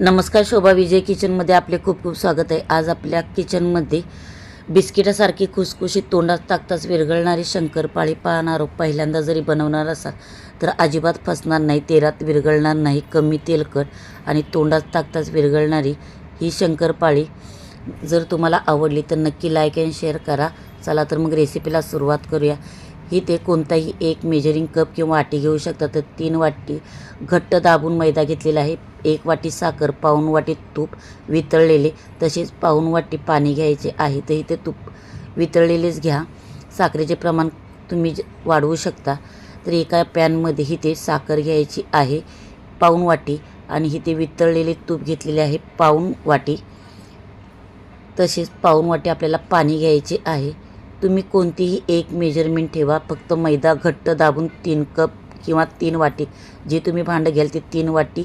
नमस्कार शोभा विजय किचनमध्ये आपले खूप खूप स्वागत आहे. आज आपल्या किचनमध्ये बिस्किटासारखी खुसखुशीत तोंडात टाकताच विरघळणारी शंकरपाळी पाहणारो पहिल्यांदा जरी बनवणार असाल तर अजिबात फसणार नाही तेलात विरघळणार नाही कमी तेलकट आणि तोंडात टाकताच विरघळणारी ही शंकरपाळी. जर तुम्हाला आवडली तर नक्की लाईक अँड शेअर करा. चला तर मग रेसिपीला सुरुवात करूया. ही ते कोणताही एक मेजरिंग कप किंवा वाटी घेऊ शकता तर तीन वाटी घट्ट दाबून मैदा घेतलेला आहे. एक वाटी साखर पाऊण वाटी तूप वितळलेले तसेच पाऊण वाटी पाणी घ्यायचे आहे. तर इथे तूप वितळलेलेच घ्या. साखरेचे प्रमाण तुम्ही ज- वाढवू शकता. तर एका पॅनमध्ये ही ते साखर घ्यायची आहे पाऊण वाटी आणि इथे वितळलेले तूप घेतलेले आहे पाऊण वाटी. तसेच पाऊण वाटी आपल्याला पाणी घ्यायचे आहे. तुम्ही कोणतीही एक मेजरमेंट ठेवा. फक्त मैदा घट्ट दाबून तीन कप किंवा तीन वाटी जे तुम्ही भांडं घ्याल ते तीन वाटी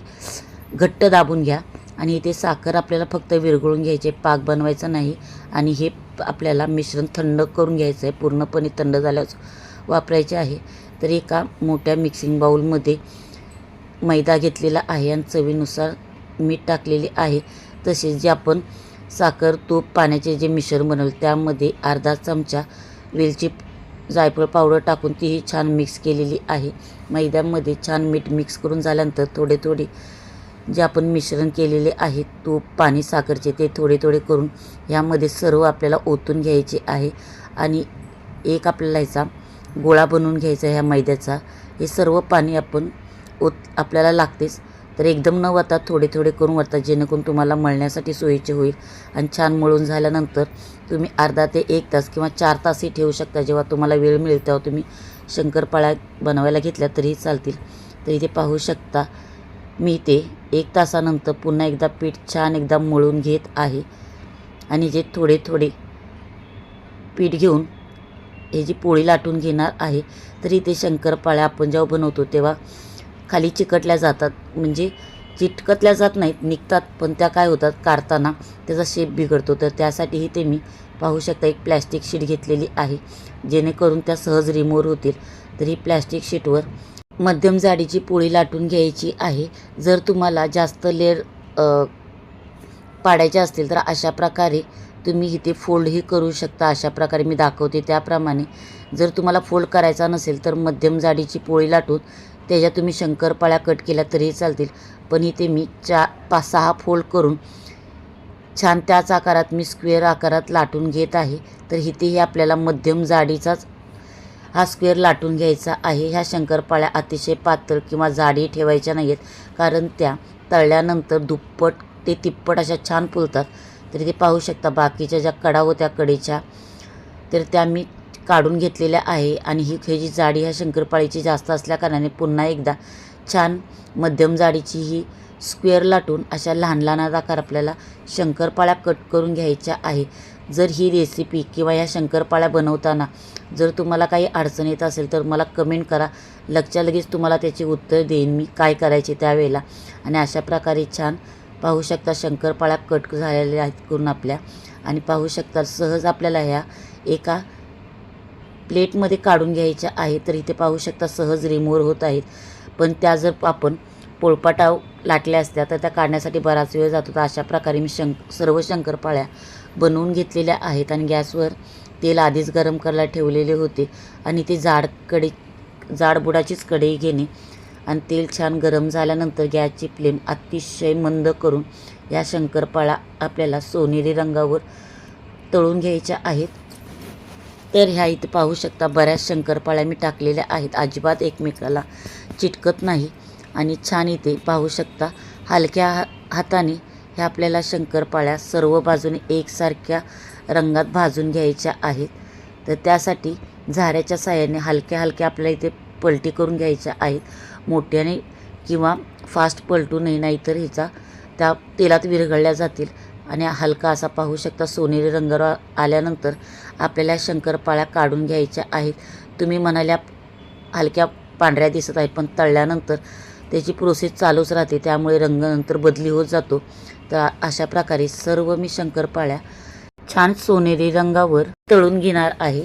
घट्ट दाबून घ्या. आणि इथे साखर आपल्याला फक्त विरघळून घ्यायचे पाक बनवायचा नाही. आणि हे आपल्याला मिश्रण थंड करून घ्यायचं आहे पूर्णपणे थंड झाल्यास वापरायचे आहे. तर एका मोठ्या मिक्सिंग बाऊलमध्ये मैदा घेतलेला आहे आणि चवीनुसार मीठ टाकलेले आहे. तसेच जे आपण साखर तूप पाण्याचे जे मिश्रण बनवलं त्यामध्ये अर्धा चमचा वेलची जायफळ पावडर टाकून तीही छान मिक्स केलेली आहे. मैद्यामध्ये छान मीठ मिक्स करून झाल्यानंतर थोडे थोडे जे आपण मिश्रण केलेले आहे तूप पाणी साखरचे ते थोडे थोडे करून ह्यामध्ये सर्व आपल्याला ओतून घ्यायचे आहे आणि एक आपल्याला ह्याचा गोळा बनवून घ्यायचा ह्या मैद्याचा. हे सर्व पाणी आपण ओत आपल्याला लागतेच. तर एकदम न वता थोडे थोडे करून वरता जेणेकरून तुम्हाला मळण्यासाठी सोयीचे होईल. आणि छान मळून झाल्यानंतर तुम्ही अर्धा ते एक तास किंवा चार तासही ठेवू शकता. जेव्हा तुम्हाला वेळ मिळेल तेव्हा तुम्ही शंकरपाळ्या बनवायला घेतल्या तरीही चालतील. तर इथे पाहू शकता मी ते एक तासानंतर पुन्हा एकदा पीठ छान एकदा मळून घेत आहे. आणि जे थोडे थोडे पीठ घेऊन हे जी पोळी लाटून घेणार आहे तर इथे शंकरपाळ्या आपण जेव्हा बनवतो तेव्हा खाली चिकटल्या जातात. म्हणजे चिटकतल्या जात नाहीत निघतात पण त्या काय होतात? काढताना त्याचा शेप बिघडतो. तर त्यासाठीही ते मी पाहू शकता एक प्लॅस्टिक शीट घेतलेली आहे. जेणेकरून त्या सहज रिमोर होतील. तर ही प्लॅस्टिक शीटवर मध्यम जाडीची पोळी लाटून घ्यायची आहे. जर तुम्हाला जास्त लेअर पाडायचे असतील तर अशा प्रकारे तुम्ही इथे फोल्डही करू शकता. अशा प्रकारे मी दाखवते. त्याप्रमाणे जर तुम्हाला फोल्ड करायचा नसेल तर मध्यम जाडीची पोळी लाटून त्याच्या तुम्ही शंकरपाळ्या कट केल्या तरीही चालतील. पण इथे मी चा पाच सहा फोल्ड करून छान त्याच आकारात मी स्क्वेअर आकारात लाटून घेत आहे. तर इथेही आपल्याला मध्यम जाडीचाच हा स्क्वेअर लाटून घ्यायचा आहे. ह्या शंकरपाळ्या अतिशय पातळ किंवा जाडी ठेवायच्या नाही आहेत कारण त्या तळल्यानंतर दुप्पट ते तिप्पट अशा छान फुलतात. तर ते पाहू शकता बाकीच्या ज्या कडा होत्या कडेच्या तर त्या मी काढून घेतलेल्या आहे आणि ही ह्याची जाडी ह्या शंकरपाळीची जास्त असल्याकारणाने पुन्हा एकदा छान मध्यम जाडीची ही स्क्वेअर लाटून अशा लहान लहान आकार आपल्याला शंकरपाळ्या कट करून घ्यायच्या आहे. जर ही रेसिपी किंवा ह्या शंकरपाळ्या बनवताना जर तुम्हाला काही अडचण येत असेल तर मला कमेंट करा. लगच्या लगेच तुम्हाला त्याची उत्तर देईन मी काय करायचे त्यावेळेला. आणि अशा प्रकारे छान पाहू शकता शंकरपाळ्या कट झालेल्या आहेत करून आपल्या. आणि पाहू शकता सहज आपल्याला ह्या एका प्लेटमध्ये काढून घ्यायच्या आहेत तर इथे पाहू शकता सहज रिमूव्ह होत आहेत. पण त्या जर आपण पोळपाटा लाटल्या असत्या तर त्या काढण्यासाठी बराच वेळ जातो. तर अशा प्रकारे मी शंक सर्व शंकरपाळ्या बनवून घेतलेल्या आहेत आणि गॅसवर तेल आधीच गरम करायला ठेवलेले होते. आणि ते जाड कडी जाड बुडाचीच कढई घेणे आणि तेल छान गरम झाल्यानंतर गॅसची फ्लेम अतिशय मंद करून या शंकरपाळा आपल्याला सोनेरी रंगावर तळून घ्यायच्या आहेत. तर ह्या इथे पाहू शकता बऱ्याच शंकरपाळ्या मी टाकलेल्या आहेत. अजिबात एकमेकाला चिटकत नाही. आणि छान इथे पाहू शकता हलक्या हा हाताने ह्या आपल्याला शंकरपाळ्या सर्व बाजूने एकसारख्या रंगात भाजून घ्यायच्या आहेत. तर त्यासाठी झाऱ्याच्या साहाय्याने हलक्या हलक्या आपल्याला इथे पलटी करून घ्यायच्या आहेत. मोठ्याने किंवा फास्ट पलटू नये नाहीतर ह्याचा त्या तेलात विरघळल्या जातील. आणि हलका असा पाहू शकता सोनेरी रंगावर आल्यानंतर आपल्याला शंकरपाळ्या काढून घ्यायच्या आहेत. तुम्ही म्हणाल्या हलक्या पांढऱ्या दिसत आहेत पण तळल्यानंतर त्याची प्रोसेस चालूच राहते. त्यामुळे रंग नंतर बदली होत जातो. तर अशा प्रकारे सर्व मी शंकरपाळ्या छान सोनेरी रंगावर तळून घेणार आहे.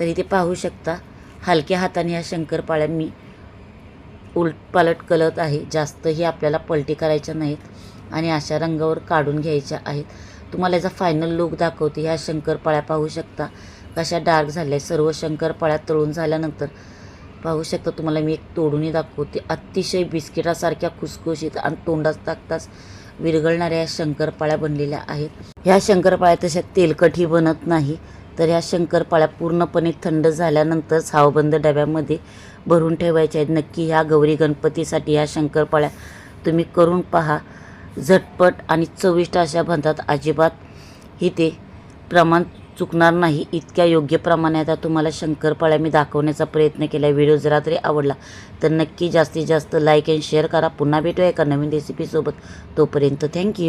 तर इथे पाहू शकता हलक्या हाताने ह्या शंकरपाळ्या मी उलट पालट कलत आहे. जास्तही आपल्याला पलटी करायच्या नाहीत. आणि अशा रंगावर काढून घ्यायच्या आहेत. तुम्हाला याचा फायनल लुक दाखवते. ह्या शंकरपाळ्या पाहू शकता. कशा डार्क झाल्या. सर्व शंकरपाळ्या तळून झाल्यानंतर पाहू शकता तुम्हाला मी एक तोडूनही दाखवते. अतिशय बिस्किटासारख्या खुसखुशीत आणि तोंडात टाकताच विरघळणाऱ्या या शंकरपाळ्या बनलेल्या आहेत. ह्या शंकरपाळ्या तशा तेलकटही बनत नाही. तर ह्या शंकरपाळ्या पूर्णपणे थंड झाल्यानंतर सावबंद डब्यामध्ये भरून ठेवायच्या आहेत. नक्की ह्या गौरी गणपतीसाठी ह्या शंकरपाळ्या तुम्ही करून पहा. झटपट आणि चविष्ट अशा बनतात अजिबात ही ते प्रमाण चुकणार नाही. इतक्या योग्य प्रमाणे आता तुम्हाला शंकरपाळ्या मी दाखवण्याचा प्रयत्न केला व्हिडिओ जरा तरी आवडला तर नक्की जास्तीत जास्त लाईक अँड शेअर करा. पुन्हा भेटूया एका नवीन रेसिपीसोबत तोपर्यंत थँक्यू